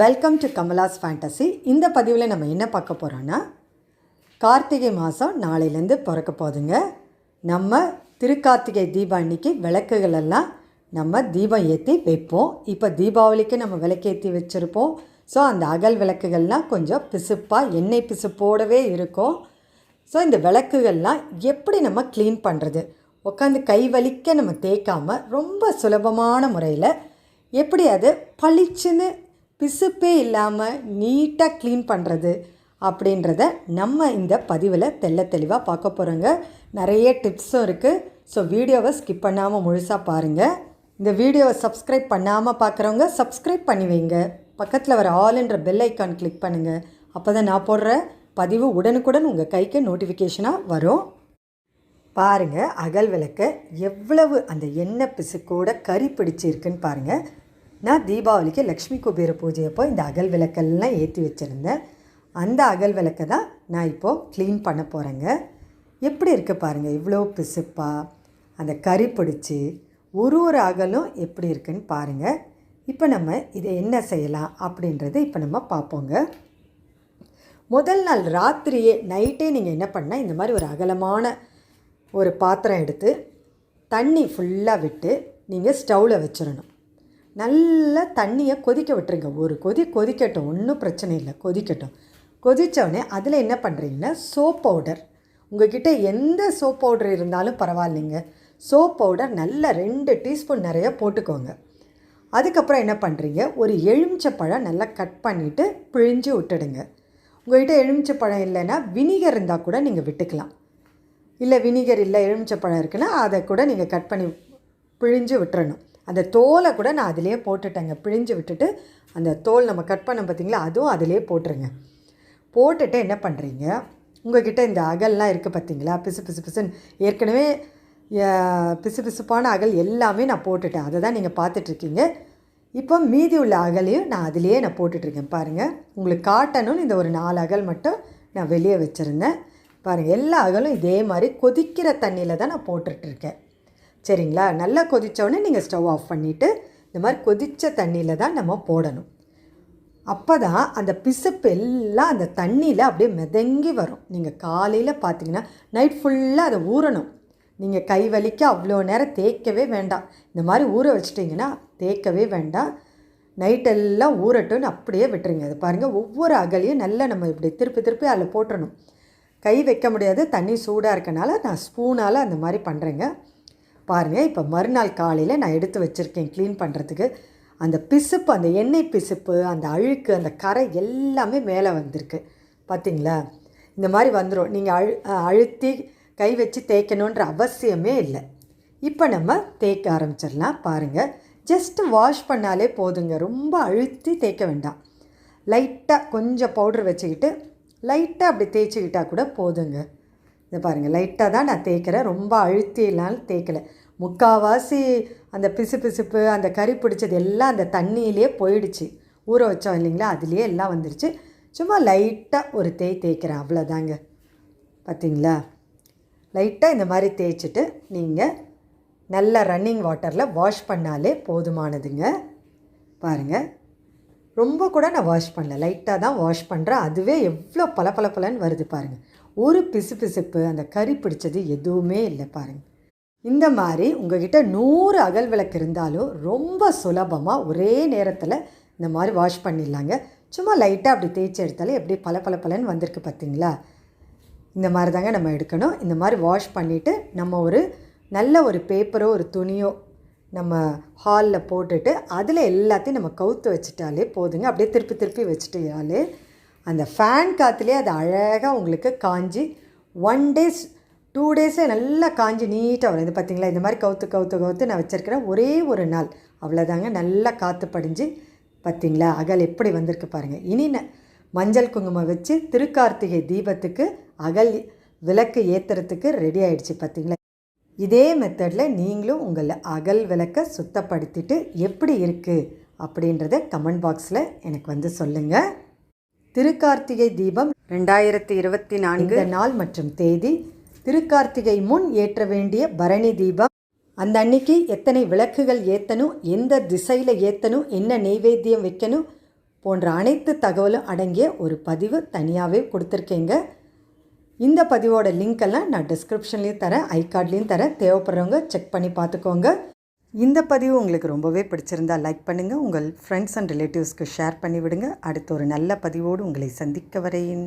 Welcome to Kamala's fantasy இந்த பதிவில் நம்ம என்ன பார்க்க போகிறோன்னா கார்த்திகை மாதம் நாளையிலேருந்து பிறக்க போகுதுங்க. நம்ம திருக்கார்த்திகை தீபம் அன்னைக்கு விளக்குகள் எல்லாம் நம்ம தீபம் ஏற்றி வைப்போம். இப்போ தீபாவளிக்கு நம்ம விளக்கேற்றி வச்சுருப்போம். ஸோ அந்த அகல் விளக்குகள்லாம் கொஞ்சம் பிசுப்பாக எண்ணெய் பிசுப்போடவே இருக்கும். ஸோ இந்த விளக்குகள்லாம் எப்படி நம்ம க்ளீன் பண்ணுறது உட்காந்து கை வலிக்க நம்ம தேய்க்காம ரொம்ப சுலபமான முறையில் எப்படி அது பளிச்சுன்னு பிசுப்பே இல்லாமல் நீட்டாக க்ளீன் பண்ணுறது அப்படின்றத நம்ம இந்த பதிவில் தெள்ள தெளிவாக பார்க்க போகிறோங்க நிறைய டிப்ஸும் இருக்குது ஸோ வீடியோவை ஸ்கிப் பண்ணாமல் முழுசாக பாருங்கள் இந்த வீடியோவை சப்ஸ்கிரைப் பண்ணாமல் பார்க்குறவங்க சப்ஸ்கிரைப் பண்ணி வைங்க. பக்கத்தில் வர ஆல்ன்ற பெல் ஐக்கான் கிளிக் பண்ணுங்கள் அப்போ தான் நான் போடுற பதிவு உடனுக்குடன் உங்கள் கைக்கு நோட்டிஃபிகேஷனாக வரும். பாருங்கள் அகல் விளக்க எவ்வளவு அந்த எண்ணெய் பிசுக்கோட கறி பிடிச்சிருக்குன்னு பாருங்கள் நான் தீபாவளிக்கு லக்ஷ்மி குபேர பூஜை அப்போ இந்த அகல் விளக்கெல்லாம் ஏற்றி வச்சுருந்தேன். அந்த அகல் விளக்கை தான் நான் இப்போது க்ளீன் பண்ண போகிறேங்க எப்படி இருக்குது பாருங்கள் இவ்வளோ பிசுப்பாக அந்த கறி பிடிச்சி ஒரு ஒரு அகலும் எப்படி இருக்குன்னு பாருங்கள் இப்போ நம்ம இதை என்ன செய்யலாம் அப்படின்றத இப்போ நம்ம பார்ப்போங்க. முதல் நாள் ராத்திரியே நைட்டே நீங்கள் என்ன பண்ணால் இந்த மாதிரி ஒரு அகலமான ஒரு பாத்திரம் எடுத்து தண்ணி ஃபுல்லாக விட்டு நீங்கள் ஸ்டவ்வில் வச்சிடணும் நல்லா தண்ணியை கொதிக்க விட்டுருங்க. ஒரு கொதி கொதிக்கட்டும் ஒன்றும் பிரச்சனை இல்லை. கொதிக்கட்டும். கொதித்தோடனே அதில் என்ன பண்ணுறீங்கன்னா சோப் பவுடர் உங்ககிட்ட எந்த சோப் பவுடர் இருந்தாலும் பரவாயில்லைங்க. சோப் பவுடர் நல்லா ரெண்டு டீஸ்பூன் நிறைய போட்டுக்கோங்க. அதுக்கப்புறம் என்ன பண்ணுறீங்க ஒரு எலுமிச்சப்பழம் நல்லா கட் பண்ணிவிட்டு பிழிஞ்சு விட்டுடுங்க. உங்கள்கிட்ட எலுமிச்சப்பழம் இல்லைன்னா வினிகர் இருந்தால் கூட நீங்கள் விட்டுக்கலாம். இல்லை வினிகர் இல்லை எலுமிச்சப்பழம் இருக்குன்னா அதை கூட நீங்கள் கட் பண்ணி பிழிஞ்சு விட்டுறணும். அந்த தோலை கூட நான் அதிலே போட்டுட்டேங்க. பிழிஞ்சு விட்டுட்டு அந்த தோல் நம்ம கட் பண்ண பார்த்தீங்களா? அதுவும் அதிலே போட்டுருங்க. போட்டுட்டு என்ன பண்ணுறீங்க உங்கள்கிட்ட இந்த அகல்லாம் இருக்குது பார்த்தீங்களா? பிசு பிசு பிசுன்னு. ஏற்கனவே பிசு பிசுப்பான அகல் எல்லாமே நான் போட்டுட்டேன். அதை தான் நீங்கள் பார்த்துட்ருக்கீங்க. இப்போ மீதி உள்ள அகலையும் நான் அதிலேயே நான் போட்டுட்ருக்கேன். பாருங்கள் உங்களுக்கு காட்டணும்னு இந்த ஒரு நாலு அகல் மட்டும் நான் வெளியே வச்சுருந்தேன். பாருங்கள் எல்லா அகலும் இதே மாதிரி கொதிக்கிற தண்ணியில் தான் நான் போட்டுட்ருக்கேன். சரிங்களா? நல்லா கொதித்தோடனே நீங்கள் ஸ்டவ் ஆஃப் பண்ணிவிட்டு இந்த மாதிரி கொதித்த தண்ணியில் தான் நம்ம போடணும். அப்போ தான் அந்த பிசுப்பு எல்லாம் அந்த தண்ணியில் அப்படியே மிதங்கி வரும். நீங்கள் காலையில் பார்த்தீங்கன்னா நைட் ஃபுல்லாக அதை ஊறணும். நீங்கள் கை வலிக்க அவ்வளோ நேரம் தேய்க்கவே வேண்டாம். இந்த மாதிரி ஊற வச்சிட்டிங்கன்னா தேய்க்கவே வேண்டாம். நைட்டெல்லாம் ஊறட்டும்னு அப்படியே விட்டுருங்க. அது பாருங்கள் ஒவ்வொரு அகலையும் நல்லா நம்ம இப்படி திருப்பி திருப்பி அதில் போட்டுறணும். கை வைக்க முடியாது தண்ணி சூடாக இருக்கனால நான் ஸ்பூனால் அந்த மாதிரி பண்ணுறேங்க பாருங்கள் இப்போ மறுநாள் காலையில் நான் எடுத்து வச்சுருக்கேன் க்ளீன் பண்ணுறதுக்கு அந்த பிசுப்பு அந்த எண்ணெய் பிசுப்பு அந்த அழுக்கு அந்த கரை எல்லாமே மேலே வந்திருக்கு. பார்த்தீங்களா இந்த மாதிரி வந்துடும் நீங்கள் அழு அழுத்தி கை வச்சு தேய்க்கணுன்ற அவசியமே இல்லை. இப்போ நம்ம தேய்க்க ஆரம்பிச்சிடலாம். பாருங்கள் ஜஸ்ட் வாஷ் பண்ணாலே போதுங்க. ரொம்ப அழுத்தி தேய்க்க வேண்டாம். லைட்டாக கொஞ்சம் பவுடர் வச்சுக்கிட்டு லைட்டாக அப்படி தேய்ச்சிக்கிட்டால் கூட போதுங்க. இதை பாருங்கள் லைட்டாக தான் நான் தேய்க்கிறேன். ரொம்ப அழுத்திலாம் தேய்க்கலை. முக்கால்வாசி அந்த பிசு பிசுப்பு அந்த கறி பிடிச்சது எல்லாம் அந்த தண்ணியிலே போயிடுச்சு. ஊற வச்சோம் இல்லைங்களா? அதுலேயே எல்லாம் வந்துருச்சு. சும்மா லைட்டாக ஒரு தேய் தேய்க்கிறேன். அவ்வளோதாங்க. பார்த்தீங்களா? லைட்டாக இந்த மாதிரி தேய்ச்சிட்டு நீங்கள் நல்ல ரன்னிங் வாட்டரில் வாஷ் பண்ணாலே போதுமானதுங்க. பாருங்கள் ரொம்ப கூட நான் வாஷ் பண்ணல. லைட்டாக தான் வாஷ் பண்ணுறேன் அதுவே எவ்வளோ பளபளபளன்னு வருது பாருங்கள் ஒரு பிசு பிசுப்பு அந்த கறி பிடிச்சது எதுவுமே இல்லை பாருங்கள் இந்த மாதிரி உங்ககிட்ட நூறு அகல் விளக்கு இருந்தாலும் ரொம்ப சுலபமாக ஒரே நேரத்தில் இந்த மாதிரி வாஷ் பண்ணிடலாங்க. சும்மா லைட்டாக அப்படி தேய்ச்சி எடுத்தாலே எப்படி பளபளபளன்னு வந்திருக்கு பார்த்தீங்களா இந்த மாதிரி தாங்க நம்ம எடுக்கணும். இந்த மாதிரி வாஷ் பண்ணிவிட்டு நம்ம ஒரு நல்ல ஒரு பேப்பரோ ஒரு துணியோ நம்ம ஹாலில் போட்டுட்டு அதில் எல்லாத்தையும் நம்ம கவுத்து வச்சுட்டாலே போதுங்க. அப்படியே திருப்பி திருப்பி வச்சுட்டாலே அந்த ஃபேன் காற்றுலேயே அது அழகாக உங்களுக்கு காஞ்சி ஒன் டேஸ் டூ டேஸே நல்லா காஞ்சி நீட்டாக வரும். இது பார்த்தீங்களா இந்த மாதிரி கவுத்து கவுத்து கவுத்து நான் வச்சுருக்கிறேன் ஒரே ஒரு நாள். அவ்வளோதாங்க நல்லா காற்று படிஞ்சு பார்த்தீங்களா அகல் எப்படி வந்திருக்கு பாருங்கள் இனி மஞ்சள் குங்குமம் வச்சு திருக்கார்த்திகை தீபத்துக்கு அகல் விளக்கு ஏற்றுறதுக்கு ரெடி ஆயிடுச்சு பார்த்தீங்களா இதே மெத்தடில் நீங்களும் உங்கள் அகல் விளக்கை சுத்தப்படுத்திட்டு எப்படி இருக்குது அப்படின்றத கமெண்ட் பாக்ஸில் எனக்கு வந்து சொல்லுங்கள் திருக்கார்த்திகை தீபம் ரெண்டாயிரத்தி இருபத்தி நான்கு நாள் மற்றும் தேதி. திருக்கார்த்திகை முன் ஏற்ற வேண்டிய பரணி தீபம். அந்த அன்னைக்கு எத்தனை விளக்குகள் ஏற்றணும் எந்த திசையில் ஏற்றணும் என்ன நெய்வேத்தியம் வைக்கணும் போன்ற அனைத்து தகவலும் அடங்கிய ஒரு பதிவு தனியாகவே கொடுத்துருக்கேங்க. இந்த பதிவோட லிங்க் எல்லாம் நான் டிஸ்கிரிப்ஷன்லேயும் தரேன் ஐ கார்ட்லேயும் தரேன். தேவைப்படுறவங்க செக் பண்ணி பார்த்துக்கோங்க. இந்த பதிவு உங்களுக்கு ரொம்பவே பிடிச்சிருந்தா லைக் பண்ணுங்கள் உங்கள் ஃப்ரெண்ட்ஸ் அண்ட் ரிலேட்டிவ்ஸ்க்கு ஷேர் பண்ணிவிடுங்க. அடுத்த ஒரு நல்ல பதிவோடு உங்களை சந்திக்க வரையின்